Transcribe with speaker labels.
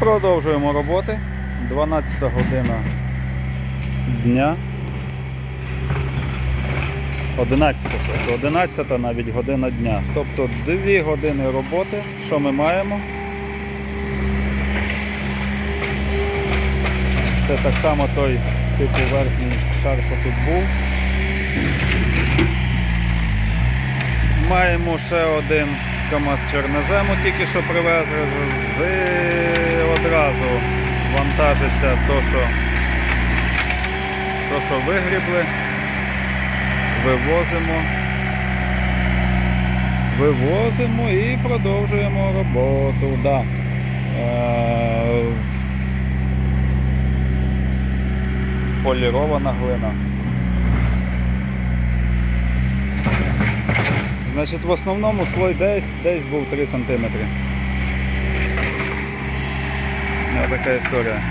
Speaker 1: Продовжуємо роботи. 12 година дня. 11, тобто 11 навіть година дня. Тобто 2 години роботи. Що ми маємо? Це так само той типу верхній шар, що тут був. Маємо ще один КАМАЗ чорнозему, тільки що привезли з- вантажиться то, що, то, що вигрібли, вивозимо. Вивозимо і продовжуємо роботу. Да. Е, полірована глина. Значить, в основному слой десь, десь був 3 см. Така історія.